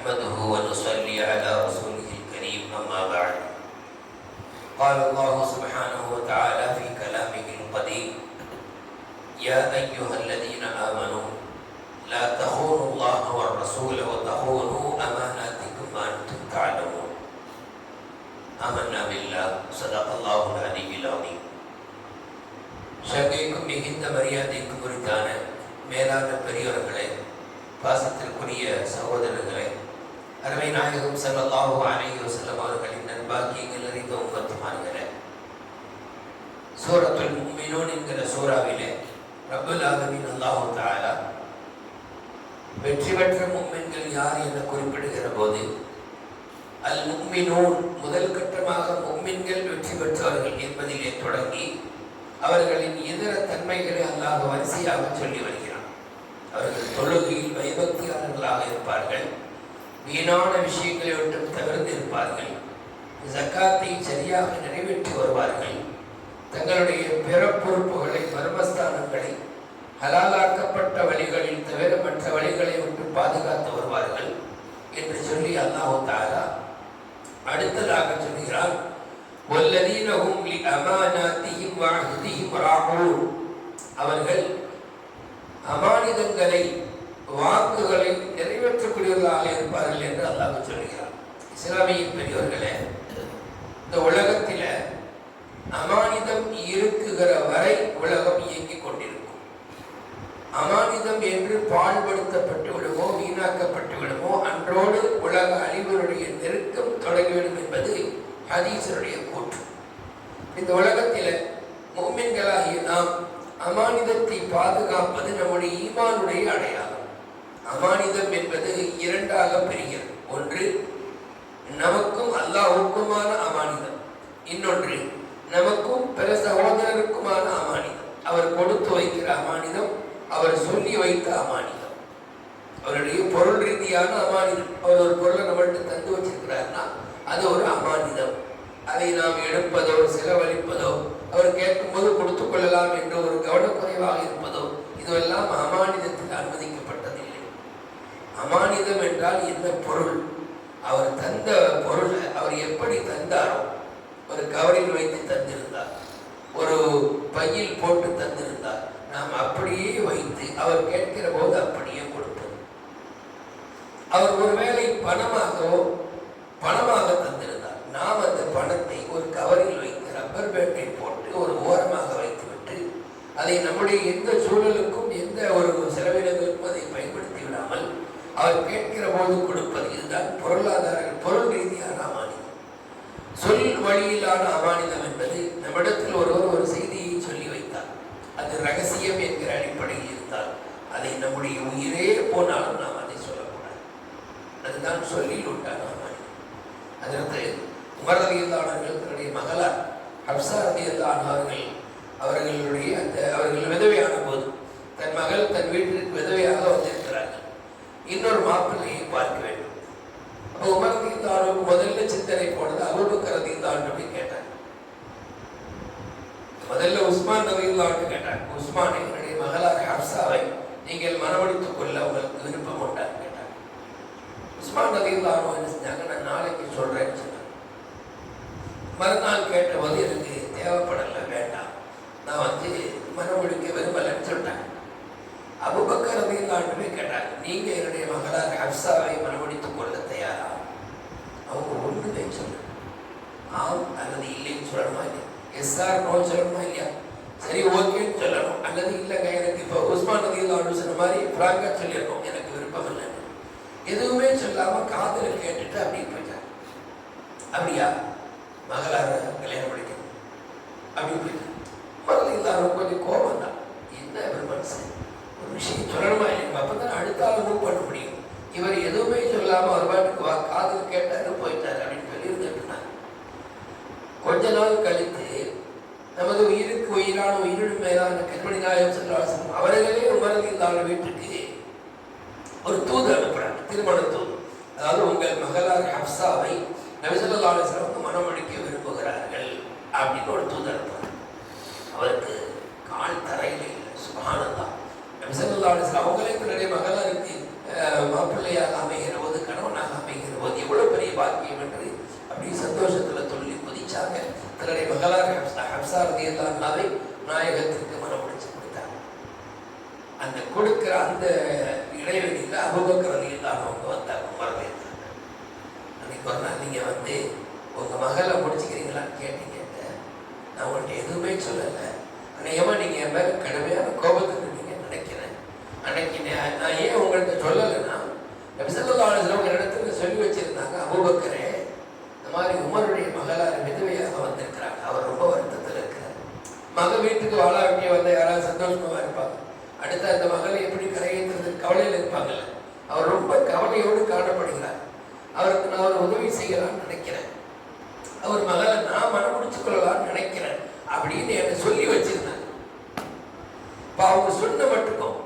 نحمده ونصلي على رسوله الكريم أما بعد قال الله سبحانه وتعالى في كلامه القديم يا أيها الذين آمنوا لا تخونوا الله والرسول وتخونوا أماناتكم وأنتم تعلمون آمنا بالله صدق الله العلي العظيم சங்கைக்கும் மிகுந்த மரியாதைக்கும் உரித்தான மேலான பெரியவர்களே பாசத்திற்குரிய சகோதரர்களே அருமை நாயகம் ஸல்லல்லாஹு அலைஹி வஸல்லம் அவர்களின் நண்பாக்கியங்கள் அறிந்த உம்மத்துமார்களே. சூரத்துல் முஃமினூன் என்கிற சூறாவிலே ரப்பல் ஆலமீன் அல்லாஹு தஆலா வெற்றி பெற்ற மும்மின்கள் யார் என்று குறிப்பிடுகிற போது அல் முஃமினூன் முதல் கட்டமாக முஃமின்கள் வெற்றி பெற்றவர்கள் என்பதிலே தொடங்கி அவர்களின் இதர தன்மைகளை அல்லாஹ் வரிசையாக சொல்லி வருகிறான். அவர்கள் தொழுகையில் பயபக்தியாளர்களாக இருப்பார்கள். வீணான விஷயங்களை விட்டு தவிர்த்து இருப்பார்கள் ஜக்காத்தை சரியாக நிறைவேற்றி வருவார்கள். தங்களுடைய பிற பொறுப்புகளை மர்மஸ்தானங்களை ஹலாலாக்கப்பட்ட வழிகளில் தவிர மற்ற வழிகளை விட்டு பாதுகாத்து வருவார்கள் என்று சொல்லி அல்லாஹு தாரா அடுத்ததாக சொல்கிறார் வல்லதீனஹும் லி அமானாத்திஹிம் வாஹதிஹிம் ராஹூன் அவர்கள் அமானிதங்களை வாக்குகளை நிறைவேற்றக்கூடியவர்களாக இருப்பார்கள் என்று அல்லாஹ் சொல்கிறார் இஸ்லாமிய பெரியவர்களே இந்த உலகத்தில் அமானிதம் இருக்குகிற வரை உலகம் இயங்கிக் கொண்டிருக்கும். அமானிதம் என்று பாழ்படுத்தப்பட்டு விடுமோ வீணாக்கப்பட்டு விடுமோ அன்றோடு உலக அழிவருடைய நெருக்கம் தொடங்கிவிடும் என்பது ஹதீசருடைய கூற்று. இந்த உலகத்தில் மோமின்களாகிய நாம் அமானிதத்தை பாதுகாப்பது நம்முடைய ஈமானுடைய அடையாளம். அமானிதம் என்பது இரண்டாக பிரிகிறது. ஒன்று நமக்கும் அல்லாஹுக்குமான அமானிதம். இன்னொன்று நமக்கும் பிற சகோதரருக்குமான அமானிதம். அவர் கொடுத்து வைக்கிற அமானிதம் அவர் சொல்லி வைத்த அமானிதம். அவருடைய பொருள் ரீதியான அமானிதம். அவர் ஒரு பொருளை நம்மள்கிட்ட தந்து வச்சிருக்கிறாருன்னா அது ஒரு அமானிதம். அதை நாம் எடுப்பதோ செலவழிப்பதோ அவர் கேட்கும்போது கொடுத்து கொள்ளலாம் என்று ஒரு கவனக்குறைவாக இருப்பதோ இதுவெல்லாம் அமானிதத்தில் அனுமதிக்கப்பட்டதில்லை அமானிதம் என்றால் என்ன பொருள்? அவர் தந்த பொருளை அவர் எப்படி தந்தாரோ ஒரு கவரில் வைத்து தந்திருந்தார். ஒரு பையில் போட்டு தந்திருந்தார். நாம் அப்படியே வைத்து அவர் கேட்கிற போது அப்படியே கொடுப்போம் அவர் ஒருவேளை பணமாகவோ பணமாக தந்திருந்தார். நாம் அந்த பணத்தை ஒரு கவரில் வைத்து ரப்பர் பேண்டை போட்டு ஒரு ஓரமாக வைத்துவிட்டு அதை நம்முடைய எந்த சூழலுக்கும் எந்த ஒரு செலவினங்கள் அவர் கேட்கிற போது கொடுப்பது இதுதான் பொருளாதார பொருள் ரீதியான அமானிதம். சொல் வழியிலான அமானிதம் என்பது நம்மிடத்தில் ஒருவர் ஒரு செய்தியை சொல்லி வைத்தார். அது ரகசியம் என்கிற அடிப்படையில் இருந்தால் அதை நம்முடைய உயிரே போனாலும் நாம் அதை சொல்லக்கூடாது. அதுதான் சொல்லில் உண்டான அமானிதம். அதற்கு உமர் தன்னுடைய மகளார் ஹப்சா ரதியல்லானவர்கள் அவர்களுடைய அந்த அவர்கள் விதவையான போது தன் மகள் தன் வீட்டிற்கு விதவையாக வந்திருக்கிறார் இன்னொரு மாப்பிள்ளையை பார்க்க வேண்டும். அப்போ உமர் ரதியல்லானவருக்கு முதல்ல சிந்தனை போனது அபூபக்கர் ரதியல்லான்னு போய் கேட்டார். முதல்ல உஸ்மான் ரதியல்லான்னு கேட்டார். உஸ்மான் என்னுடைய மகளார் ஹப்சாவை நீங்கள் மனமடித்துக் கொள்ள உங்களுக்கு விருப்பம் உண்டான்னு கேட்டார். உஸ்மான் ரதியல்லானு என்ன செஞ்சாங்க. நான் நாளைக்கு சொல்றேன்னு சொன்னாங்க மறுநாள் கேட்டபோது எனக்கு தேவைப்படலை வேண்டாம். நான் வந்து அபுபக்கர் ரதியல்லான்னு கேட்டார். நீங்க என்னுடைய மகளார் ஹப்சாவை மனமடித்துக் கொள்ள தயாரா? அவங்க ஒன்றுமே சொல்ல ஆம் அல்லது இல்லைன்னு சொல்லணுமா இல்லையா? எஸ்ஆர் நோ சொல்லணுமா இல்லையா? சரி ஓகேன்னு சொல்லணும். அல்லது இல்லைங்க எனக்கு இப்போ உஸ்மான் ரதியல்லான்னு சொன்ன மாதிரி ஃப்ராங்காக சொல்லிடணும். எனக்கு விருப்பம் இல்லைன்னு எதுவுமே சொல்லாம காதல கேட்டுட்டு அப்படின்னு போயிட்டார். அப்படியா? மகளார கல்யாணம் படிக்கணும் அப்படி போயிட்டார். மறுபடியும் கொஞ்சம் கோபம் தான். ஒரு விஷயம் சொல்லணுமா இல்லைங்க அப்போ தான் அடுத்த ஆள் மூவ் பண்ண முடியும். இவர் எதுவுமே சொல்லாமல் ஒரு பாட்டுக்கு வா காதல் கேட்டாரு போயிட்டார் அப்படின்னு சொல்லி இருந்துட்டுனாங்க கொஞ்ச நாள் கழித்து நமது உயிருக்கு உயிரான உயிரினும் மேலான கண்மணி நாயகம் செல்வாசம் அவர்களே உமரது இல்லாத வீட்டுக்கு ஒரு தூது அனுப்புறாங்க திருமண தூது. அதாவது உங்கள் மகளார் ஹப்சாவை நபிசல்லா அலிஸ்லாம் மனமடிக்க விரும்புகிறார்கள் அப்படின்னு ஒரு தூது அனுப்புறாங்க. அவருக்கு கால் தரையில் இல்லை சுபானந்தா நபிசல்லா அவங்களே தன்னுடைய மகளாருக்கு மாப்பிள்ளையாக அமைகிற போது கணவனாக சந்தோஷத்துல சொல்லி குதிச்சாங்க. தன்னுடைய மகளார் ஹப்சா ஹப்சா நாயகத்திற்கு மனம் முடிச்சு கொடுத்தாங்க. அந்த கொடுக்கிற அந்த இடைவெளியில் அபுபக்கர் அவங்க வந்தாங்க வரவேற்றாங்க அன்னைக்கு ஒரு நாள் நீங்க வந்து உங்க மகளை முடிச்சுக்கிறீங்களான்னு கேட்டீங்க. நான் உங்கள்கிட்ட எதுவுமே சொல்லலை. அநேகமா நீங்கள் என் மேலே கடுமையான கோபத்துக்கு நீங்க நான் ஏன் உங்கள்கிட்ட சொல்லலைன்னா நபிசல்லாஹ் உங்க இடத்துல சொல்லி வச்சிருந்தாங்க அபூபக்கரே இந்த மாதிரி உமருடைய மகளார் விதவையாக வந்திருக்கிறாங்க. அவர் ரொம்ப வருத்தத்தில் இருக்கிறார். மக வீட்டுக்கு வாழ வேண்டிய வந்த யாராவது சந்தோஷமாக இருப்பாங்க. அடுத்த அந்த மகளை எப்படி கரையேற்றுறது கவலையில் இருப்பாங்கல்ல. அவர் ரொம்ப கவலையோடு காணப்படுகிறார். அவருக்கு நான் ஒரு உதவி செய்யலாம்னு நினைக்கிறேன். அவர் மகளை நான் மனம் முடிச்சு கொள்ளலாம்னு நினைக்கிறேன் அப்படின்னு என்னை சொல்லி வச்சிருந்தாங்க. இப்போ அவங்க சொன்ன மட்டுக்கும்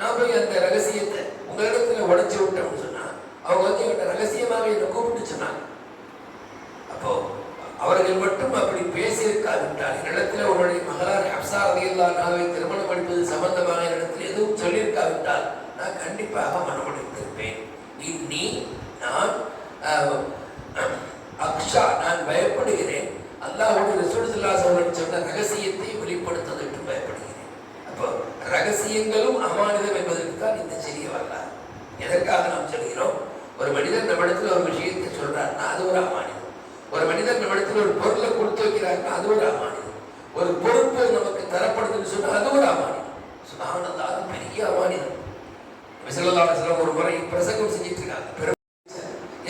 நான் போய் அந்த ரகசியத்தை உங்க இடத்துல உடைச்சு விட்டோம்னு சொன்னா அவங்க வந்து என்கிட்ட ரகசியமாக என்னை கூப்பிட்டு சொன்னாங்க. அப்போ அவர்கள் மட்டும் அப்படி பேசியிருக்காவிட்டால் என்னிடத்துல உங்களுடைய மகளார் அப்சா ரதியல்லா நாவை திருமணம் படிப்பது சம்பந்தமாக என்னிடத்தில் எதுவும் சொல்லியிருக்காவிட்டால் நான் கண்டிப்பாக மனமுடைந்திருப்பேன். இன்னி நான் ஆஹ், அக்ஷா நான் பயப்படுகிறேன் அல்லாஹ்வுடைய ரசூல் ஸல்லல்லாஹு அலைஹி வஸல்லம் சொன்ன ரகசியத்தை வெளிப்படுத்துவதற்கு பயப்படுகிறேன் அப்போ ரகசியங்களும் அமானிதம் என்பதற்கு தான் இந்த சிறிய வரலாறு. எதற்காக நாம் சொல்கிறோம்? ஒரு மனிதர் நம்மிடத்தில் ஒரு விஷயத்தை சொல்றாருன்னா அது ஒரு அமானிதம். ஒரு மனிதர் நம்மிடத்தில் ஒரு பொருளை கொடுத்து வைக்கிறாருன்னா அது ஒரு அமானிதம். ஒரு பொறுப்பு நமக்கு தரப்படுதுன்னு சொன்னா அது ஒரு அமானிதம். அது பெரிய அமானிதம். விசலதாசனம் ஒரு முறை பிரசங்கம் செஞ்சிட்டு இருக்காங்க பெரும்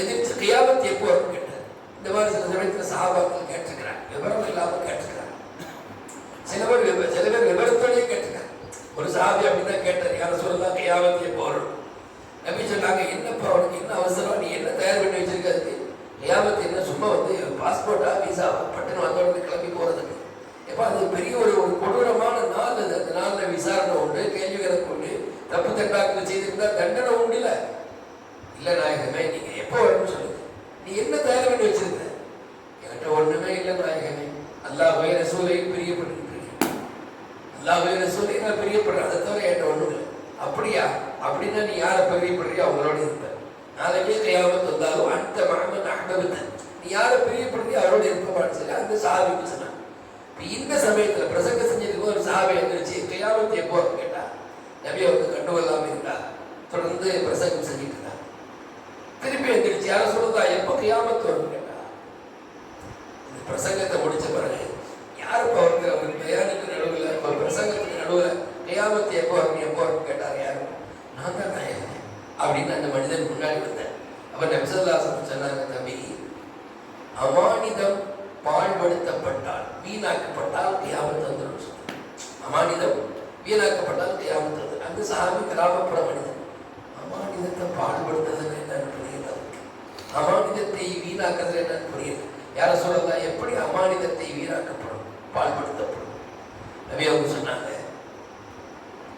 எதிர்த்து கியாமத் எப்போ வரும் கேட்டார். இந்த மாதிரி சில சமயத்தில் சாபாக்கள் கேட்டிருக்கிறாங்க. விவரம் இல்லாமல் கேட்டிருக்கிறாங்க. சில பேர் சில பேர் விவரத்தோடய கேட்டிருக்காங்க ஒரு அப்படின்னு அப்படிதான் கேட்டார் யார சொல்லலாம் கியாமத் எப்போ நபி சொன்னாங்க என்னப்பா உனக்கு என்ன அவசரம்? நீ என்ன தயார் பண்ணி வச்சிருக்காது அதுக்கு? என்ன? சும்மா வந்து பாஸ்போர்ட்டா விசாவா பட்டுன்னு வந்த உடனே கிளம்பி போறதுக்கு. எப்போ அது பெரிய ஒரு ஒரு கொடூரமான நாள் அது. அந்த நாளில் விசாரணை உண்டு கேள்வி கணக்கு உண்டு. தப்பு தட்டாக்கள் செய்திருந்தா தண்டனை உண்டு இல்லை. இல்லை நாயகமே நீங்கள் எப்போ வரணும்னு சொல்லுங்க. நீ என்ன தயார் பண்ணி வச்சிருந்த என்கிட்ட ஒன்றுமே இல்லை நாயகமே. அல்லாஹ்வே ரசூலையும் பிரியப்பட்டிருக்கிறேன் அல்லாஹ்வே சொல்லி நான் பிரியப்படுறேன். அதை தவிர என்கிட்ட ஒன்றும் இல்லை. அப்படியா? அப்படின்னா நீ யாரை பிரியப்படுறியோ அவங்களோட இருப்பேன் நாளைக்கே கையாமத்து வந்தாலும் அடுத்த மகமன் அகபத்த நீ யாரை பிரியப்படுறியோ அவரோட இருப்பமான்னு சொல்லி அந்த சாபிக்கு சொன்னான் இப்ப இந்த சமயத்தில் பிரசங்க செஞ்சதுக்கு ஒரு சாபை எழுந்திருச்சு கையாமத்து எப்போ? கேட்டா நபி அவங்க கண்டுகொள்ளாம இருந்தா. தொடர்ந்து பிரசங்கம் செஞ்சுட்டு இருந்தாங்க. திருப்பி எந்திரிச்சு யாரும் சொல்லுதா? எப்போ கையாமத்து வரும்? கேட்டா இந்த பிரசங்கத்தை முடிச்ச பிறகு யார் அவருக்கு அவருக்கு அவர் கியாமத்து எப்போ வரும் எப்போ வரும் கேட்டார் யாரும் நான் தான் நாயகன் அப்படின்னு அந்த மனிதன் முன்னாடி வந்தேன். அப்ப நபிசல்லாசன் சொன்னாங்க தம்பி அமானிதம் பாழ்படுத்தப்பட்டால் வீணாக்கப்பட்டால் தியாபத்து வந்துடும் அமானிதம் வீணாக்கப்பட்டால் தியாபத்து வந்து அந்த சாமி கிராமப்புற மனிதன் அமானிதத்தை பாழ்படுத்துறது என்னன்னு புரியல அமானிதத்தை வீணாக்குறது என்னன்னு புரியல. யார சொல்லலாம் எப்படி அமானிதத்தை வீணாக்கப்படும் பாழ்படுத்தப்படும்? நபி அவங்க சொன்னாங்க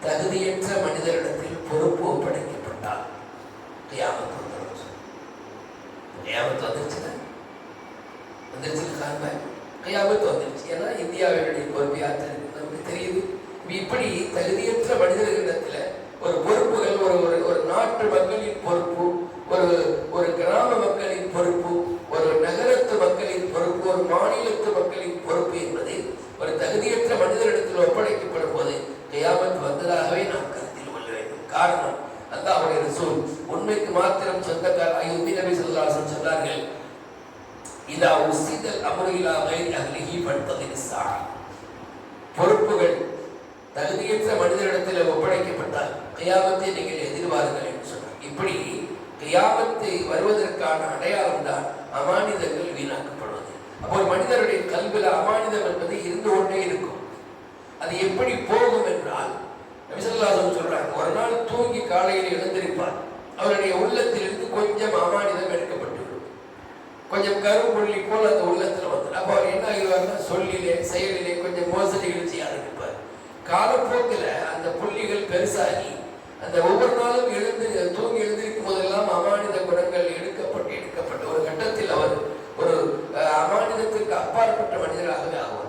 தகுதியற்ற மனிதரிடத்தில் பொறுப்பு ஒப்படைக்கப்பட்டால் கியாமத்து வந்துடும். கியாமத்து வந்துருச்சுல? வந்துருச்சு காண்ப? கையாமத்து வந்துருச்சு. ஏன்னா இந்தியாவினுடைய பொறுப்பு யாத்திரை நமக்கு தெரியுது. இப்படி தகுதியற்ற மனிதர்களிடத்துல ஒரு பொறுப்புகள் ஒரு ஒரு ஒரு நாட்டு மக்களின் பொறுப்பு ஒரு ஒரு கிராம மக்களின் பொறுப்பு ஒரு நகரத்து மக்களின் பொறுப்பு ஒரு மாநிலத்து மக்களின் பொறுப்பு என்பது ஒரு தகுதியற்ற மனிதரிடத்தில் ஒப்படைக்கப்படும் போது கியாமத் வந்ததாகவே நாம் கருத்தில் கொள்ள வேண்டும் காரணம் அல்லாஹ்வுடைய ரசூல் உண்மைக்கு மாத்திரம் சொந்தக்கார ஐந்து நபி ஸல்லல்லாஹு சொன்னார்கள் இதா உசிதல் அமரிலா கைரி அஹ்லிஹி படுத்ததின் சாஹ் பொறுப்புகள் தகுதியற்ற மனிதரிடத்தில் ஒப்படைக்கப்பட்டால் கையாபத்தை நீங்கள் எதிர்பாருங்கள் என்று சொன்னார். இப்படி கையாபத்தை வருவதற்கான அடையாளம் தான் அமானிதங்கள் வீணாக்கப்படுவது. அப்போ ஒரு மனிதருடைய கல்வியில் அமானிதம் என்பது இருந்து கொண்டே இருக்கும். அது எப்படி போகும் என்றால் நபிசல்லாசம் சொல்றாங்க ஒரு நாள் தூங்கி காலையில் எழுந்திருப்பார். அவருடைய உள்ளத்திலிருந்து கொஞ்சம் அமானிதம் எடுக்க கொஞ்சம் கரும்புள்ளி போல் அந்த உள்ளத்துல வந்து அப்போ அவர் என்ன ஆகிடுவாருன்னா சொல்லிலே செயலிலே கொஞ்சம் மோசடிகள் செய்ய ஆரம்பிப்பார் காலப்போக்கில் அந்த புள்ளிகள் பெருசாகி அந்த ஒவ்வொரு நாளும் எழுந்து தூங்கி எழுந்திருக்கும் போதெல்லாம் அமானித குணங்கள் எடுக்கப்பட்டு எடுக்கப்பட்டு ஒரு கட்டத்தில் அவர் ஒரு அஹ், அமானிதத்திற்கு அப்பாற்பட்ட மனிதராகவே ஆகும்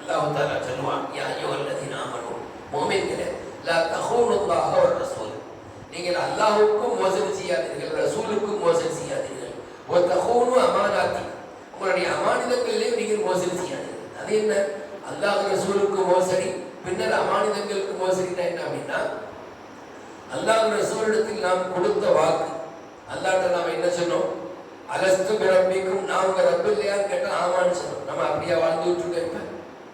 அல்லாஹ் தாலா சொல்லுவான் யா ஐயோல்லதி நாமனும் மோமின்களே லா தஹூனுல்லாஹ வ ரசூல். நீங்கள் அல்லாஹுக்கும் மோசடி செய்யாதீர்கள். மோசடி செய்யாது அது என்ன அல்லாஹ் ரசூலுக்கு மோசடி பின்னர் அமானிதங்களுக்கு மோசடினா என்ன அப்படின்னா அல்லாஹ் ரசூலிடத்தில் நாம் கொடுத்த வாக்கு. அல்லாட்ட நாம் என்ன சொன்னோம்? அலஸ்து பிறப்பிக்கும் நான் உங்க ரப்பு இல்லையான்னு கேட்டால் ஆமான்னு சொன்னோம். நம்ம அப்படியே வாழ்ந்து இருக்கோம் இப்போ.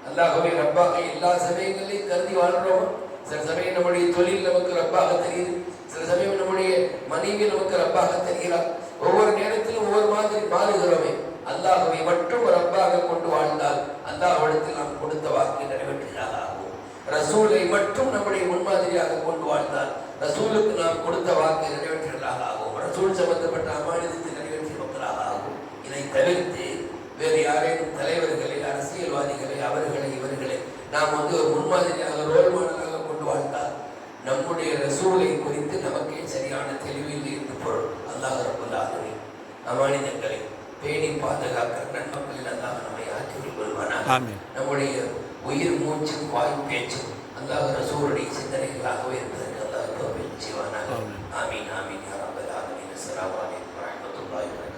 அல்லாஹவே ரப்பாக எல்லா சமயங்களையும் கருதி வாழ்கிறோம் சில சமயம் நம்முடைய தொழில் நமக்கு ரப்பாக தெரியுது. சில சமயம் நம்முடைய மனைவி நமக்கு ரப்பாக தெரிகிறார் ஒவ்வொரு நேரத்திலும் ஒவ்வொரு மாதிரி மாறுகிறோமே. அல்லாஹுவை மட்டும் ரப்பாக கொண்டு வாழ்ந்தால் அல்லாஹ்விடத்தில் நாம் கொடுத்த வாக்கை நிறைவேற்றினாலாகும். ஆகும் ரசூலை மட்டும் நம்முடைய முன்மாதிரியாக கொண்டு வாழ்ந்தால் ரசூலுக்கு நாம் கொடுத்த வாக்கை நிறைவேற்றினாலாகும். ஆகும் ரசூல் சம்பந்தப்பட்ட அமானிதத்தை நிறைவேற்றுகிறார் ஆகும் இதை தவிர்த்து வேறு யாரேனும் தலைவர்களை அரசியல்வாதிகளை அவர்களை இவர்களை நாம் வந்து ஒரு முன்மாதிரியாக ரோல் மாடலாக கொண்டு வாழ்ந்தால் நம்முடைய ரசூலை குறித்து நமக்கே சரியான தெளிவில் என்று பொருள். அல்லாஹ் ரபுல் அமானிதங்களை பேணி பாதுகாக்கிற நன்மக்கள் அல்லாஹ் நம்மை ஆக்கிவிட்டு கொள்வானாக. நம்முடைய உயிர் மூச்சு வாய் பேச்சு அல்லாஹ் ரசூருடைய சிந்தனைகளாகவே இருப்பதற்கு அல்லாஹ் செய்வானாக. ஆமீன். ஆமீன் அரபல் ஆலமின். அஸ்லாம்